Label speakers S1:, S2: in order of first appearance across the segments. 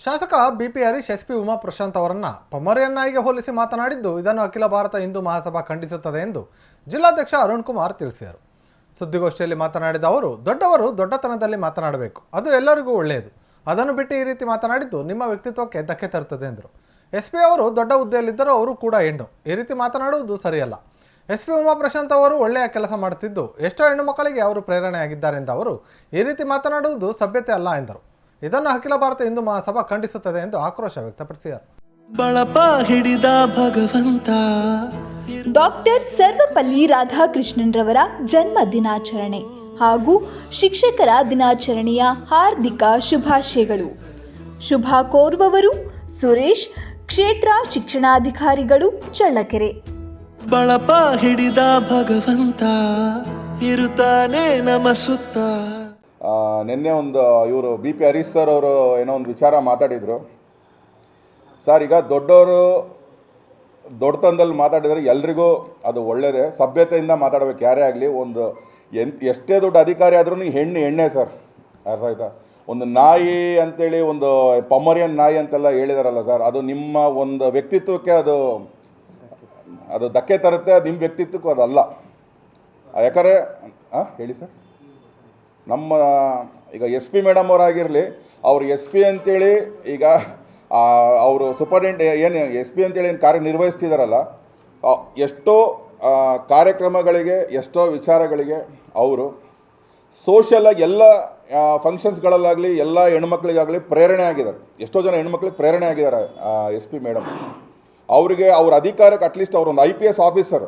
S1: ಶಾಸಕ B P Harish, S P Uma Prashant ಅವರನ್ನ ಪಮರಿಯನ್ನಾಯಿಗೆ ಹೋಲಿಸಿ ಮಾತನಾಡಿದ್ದು, ಇದನ್ನು ಅಖಿಲ ಭಾರತ ಹಿಂದೂ ಮಹಾಸಭಾ ಖಂಡಿಸುತ್ತದೆ ಎಂದು ಜಿಲ್ಲಾಧ್ಯಕ್ಷ ಅರುಣ್ ಕುಮಾರ್ ತಿಳಿಸಿದರು. ಸುದ್ದಿಗೋಷ್ಠಿಯಲ್ಲಿ ಮಾತನಾಡಿದ ಅವರು, ದೊಡ್ಡವರು ದೊಡ್ಡತನದಲ್ಲಿ ಮಾತನಾಡಬೇಕು. ಅದು ಎಲ್ಲರಿಗೂ ಒಳ್ಳೆಯದು. ಅದನ್ನು ಬಿಟ್ಟು ಈ ರೀತಿ ಮಾತನಾಡಿದ್ದು ನಿಮ್ಮ ವ್ಯಕ್ತಿತ್ವಕ್ಕೆ ಧಕ್ಕೆ ತರುತ್ತದೆ ಎಂದರು. ಎಸ್ ಪಿ ಅವರು ದೊಡ್ಡ ಹುದ್ದೆಯಲ್ಲಿದ್ದರೂ ಅವರು ಕೂಡ ಹೆಣ್ಣು. ಈ ರೀತಿ ಮಾತನಾಡುವುದು ಸರಿಯಲ್ಲ. ಎಸ್ ಪಿ ಉಮಾ ಪ್ರಶಾಂತ್ ಅವರು ಒಳ್ಳೆಯ ಕೆಲಸ ಮಾಡುತ್ತಿದ್ದು, ಎಷ್ಟೋ ಹೆಣ್ಣು ಮಕ್ಕಳಿಗೆ ಅವರು ಪ್ರೇರಣೆಯಾಗಿದ್ದಾರೆ ಎಂದ ಅವರು, ಈ ರೀತಿ ಮಾತನಾಡುವುದು ಸಭ್ಯತೆ ಅಲ್ಲ ಎಂದರು. ಇದನ್ನು ಅಖಿಲ ಭಾರತ ಹಿಂದೂ ಮಹಾಸಭಾ ಖಂಡಿಸುತ್ತದೆ ಎಂದು ಆಕ್ರೋಶ ವ್ಯಕ್ತಪಡಿಸಿದರು
S2: ಬಳಪ ಹಿಡಿದ ಭಗವಂತ.
S3: ಡಾಕ್ಟರ್ ಸರ್ವಪಲ್ಲಿ ರಾಧಾಕೃಷ್ಣನ್ರವರ ಜನ್ಮ ದಿನಾಚರಣೆ ಹಾಗೂ ಶಿಕ್ಷಕರ ದಿನಾಚರಣೆಯ ಹಾರ್ದಿಕ ಶುಭಾಶಯಗಳು. ಶುಭ ಕೋರುವವರು ಸುರೇಶ್ ಕ್ಷೇತ್ರ ಶಿಕ್ಷಣಾಧಿಕಾರಿಗಳು ಚಳ್ಳಕೆರೆ.
S2: ಬಳಪ ಹಿಡಿದ ಭಗವಂತ. ಇರುತ್ತಾನೆ ನಮ ಸುತ್ತ
S4: ನಿನ್ನೆ ಒಂದು, ಇವರು ಬಿ ಪಿ ಹರೀಶ್ ಸರ್ ಅವರು ಏನೋ ಒಂದು ವಿಚಾರ ಮಾತಾಡಿದರು. ಸರ್, ಈಗ ದೊಡ್ಡವರು ದೊಡ್ಡತನದಲ್ಲಿ ಮಾತಾಡಿದರೆ ಎಲ್ರಿಗೂ ಅದು ಒಳ್ಳೆಯದೇ ಸಭ್ಯತೆಯಿಂದ ಮಾತಾಡಬೇಕು, ಯಾರೇ ಆಗಲಿ. ಒಂದು ಎನ್, ಎಷ್ಟೇ ದೊಡ್ಡ ಅಧಿಕಾರಿ ಆದ್ರೂ ಹೆಣ್ಣು ಎಣ್ಣೆ ಸರ್. ಅರ್ಥ ಆಯ್ತಾ? ಒಂದು ನಾಯಿ ಅಂತೇಳಿ ಒಂದು ಪಮರಿಯನ್ ನಾಯಿ ಅಂತೆಲ್ಲ ಹೇಳಿದಾರಲ್ಲ ಸರ್, ಅದು ನಿಮ್ಮ ಒಂದು ವ್ಯಕ್ತಿತ್ವಕ್ಕೆ ಅದು ಅದು ಧಕ್ಕೆ ತರುತ್ತೆ ನಿಮ್ಮ ವ್ಯಕ್ತಿತ್ವಕ್ಕೂ ಅದಲ್ಲ. ಯಾಕಂದರೆ ಹಾಂ ಹೇಳಿ ಸರ್. ನಮ್ಮ ಈಗ ಎಸ್ ಪಿ ಮೇಡಮ್ ಅವರಾಗಿರಲಿ ಅವರು ಎಸ್ ಪಿ ಅಂತೇಳಿ ಈಗ ಅವರು ಸೂಪರ್ಡೆಂಟ್ ಏನು ಎಸ್ ಪಿ ಅಂತೇಳಿ ಏನು ಕಾರ್ಯನಿರ್ವಹಿಸ್ತಿದಾರಲ್ಲ ಆ, ಎಷ್ಟೋ ಕಾರ್ಯಕ್ರಮಗಳಿಗೆ ಎಷ್ಟೋ ವಿಚಾರಗಳಿಗೆ ಅವರು ಸೋಷಿಯಲಾಗಿ ಎಲ್ಲ ಫಂಕ್ಷನ್ಸ್ಗಳಲ್ಲಾಗಲಿ ಎಲ್ಲ ಹೆಣ್ಮಕ್ಳಿಗಾಗಲಿ ಪ್ರೇರಣೆ ಆಗಿದ್ದಾರೆ. ಎಷ್ಟೋ ಜನ ಹೆಣ್ಮಕ್ಳಿಗೆ ಪ್ರೇರಣೆ ಆಗಿದ್ದಾರೆ ಎಸ್ ಪಿ ಮೇಡಮ್ ಅವರಿಗೆ ಅವ್ರ ಅಧಿಕಾರಕ್ಕೆ ಅಟ್ಲೀಸ್ಟ್ ಅವರೊಂದು ಐ ಪಿ ಎಸ್ ಆಫೀಸರ್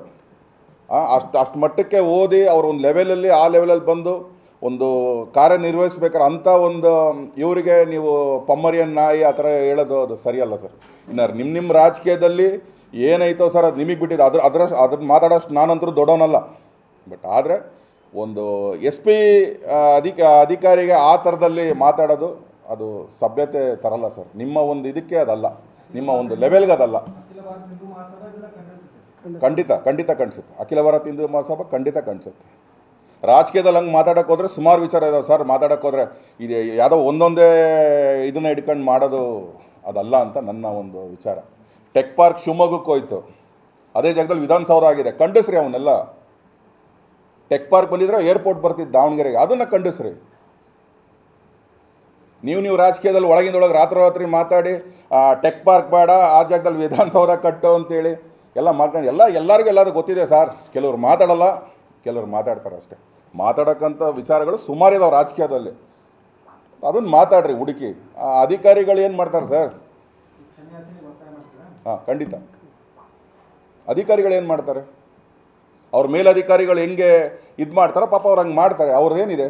S4: ಅಷ್ಟು ಅಷ್ಟು ಮಟ್ಟಕ್ಕೆ ಓದಿ ಅವ್ರ ಒಂದು ಲೆವೆಲಲ್ಲಿ ಆ ಲೆವೆಲಲ್ಲಿ ಬಂದು ಒಂದು ಕಾರ್ಯನಿರ್ವಹಿಸ್ಬೇಕಾದ್ರೆ ಅಂಥ ಒಂದು ಇವರಿಗೆ ನೀವು ಪಮ್ಮರಿಯನ್ ನಾಯಿ ಆ ಥರ ಹೇಳೋದು ಅದು ಸರಿಯಲ್ಲ ಸರ್ ಇನ್ನು ನಿಮ್ಮ ನಿಮ್ಮ ರಾಜಕೀಯದಲ್ಲಿ ಏನೈತೋ ಸರ್ ಅದು ನಿಮಗೆ ಬಿಟ್ಟಿದ್ದು ಅದ್ರ ಅದ್ರ ಅದ್ರ ಮಾತಾಡೋಷ್ಟು ನಾನಂತರೂ ದೊಡ್ಡವನಲ್ಲ ಬಟ್ ಆದರೆ ಒಂದು ಎಸ್ ಪಿ ಅಧಿಕ ಅಧಿಕಾರಿಗೆ ಆ ಥರದಲ್ಲಿ ಮಾತಾಡೋದು ಅದು ಸಭ್ಯತೆ ತರಲ್ಲ ಸರ್ ನಿಮ್ಮ ಒಂದು ಇದಕ್ಕೆ ಅದಲ್ಲ ನಿಮ್ಮ ಒಂದು ಲೆವೆಲ್ಗೆ ಅದಲ್ಲ ಖಂಡಿತ ಖಂಡಿತ ಕಾಣಿಸುತ್ತೆ ಅಖಿಲ ಭಾರತ ಹಿಂದೂ ಮಹಾಸಭಾ ಖಂಡಿತ ಕಾಣಿಸುತ್ತೆ ರಾಜಕೀಯದಲ್ಲಿ ಹಂಗೆ ಮಾತಾಡೋಕೆ ಹೋದರೆ ಸುಮಾರು ವಿಚಾರ ಇದಾವೆ ಸರ್. ಮಾತಾಡೋಕೆ ಹೋದರೆ ಇದು ಯಾವುದೋ ಒಂದೊಂದೇ ಇದನ್ನ ಇಟ್ಕೊಂಡು ಮಾಡೋದು ಅದಲ್ಲ ಅಂತ ನನ್ನ ಒಂದು ವಿಚಾರ. ಟೆಕ್ ಪಾರ್ಕ್ ಶಿವಮೊಗ್ಗಕ್ಕೆ ಹೋಯ್ತು. ಅದೇ ಜಾಗದಲ್ಲಿ ವಿಧಾನಸೌಧ ಆಗಿದೆ. ಖಂಡಿಸ್ರಿ ಅವನ್ನೆಲ್ಲ. ಟೆಕ್ ಪಾರ್ಕ್ ಬಂದಿದ್ರೆ ಏರ್ಪೋರ್ಟ್ ಬರ್ತಿದ್ದು ದಾವಣಗೆರೆಗೆ. ಅದನ್ನು ಖಂಡಿಸ್ರಿ. ನೀವು ನೀವು ರಾಜಕೀಯದಲ್ಲಿ ಒಳಗಿಂದ ಒಳಗೆ ರಾತ್ರಿ ರಾತ್ರಿ ಮಾತಾಡಿ ಟೆಕ್ ಪಾರ್ಕ್ ಬೇಡ, ಆ ಜಾಗದಲ್ಲಿ ವಿಧಾನಸೌಧ ಕಟ್ಟು ಅಂತೇಳಿ ಎಲ್ಲ ಮಾತಾಡಿ ಎಲ್ಲ ಎಲ್ಲರಿಗೂ ಎಲ್ಲದೂ ಗೊತ್ತಿದೆ ಸರ್. ಕೆಲವರು ಮಾತಾಡಲ್ಲ. ಕೆಲವ್ರು ಮಾತಾಡ್ತಾರೆ ಅಷ್ಟೇ. ಮಾತಾಡೋಕ್ಕಂಥ ವಿಚಾರಗಳು ಸುಮಾರು ಇದಾವೆ ರಾಜಕೀಯದಲ್ಲಿ. ಅದನ್ನು ಮಾತಾಡ್ರಿ, ಹುಡುಕಿ. ಆ ಅಧಿಕಾರಿಗಳು ಏನು ಮಾಡ್ತಾರೆ ಸರ್? ಹಾಂ, ಖಂಡಿತ. ಅಧಿಕಾರಿಗಳು ಏನು ಮಾಡ್ತಾರೆ? ಅವ್ರ ಮೇಲಧಿಕಾರಿಗಳು ಹೆಂಗೆ ಇದು ಮಾಡ್ತಾರೋ ಪಾಪ ಅವ್ರು ಹಂಗೆ ಮಾಡ್ತಾರೆ. ಅವ್ರದ್ದೇನಿದೆ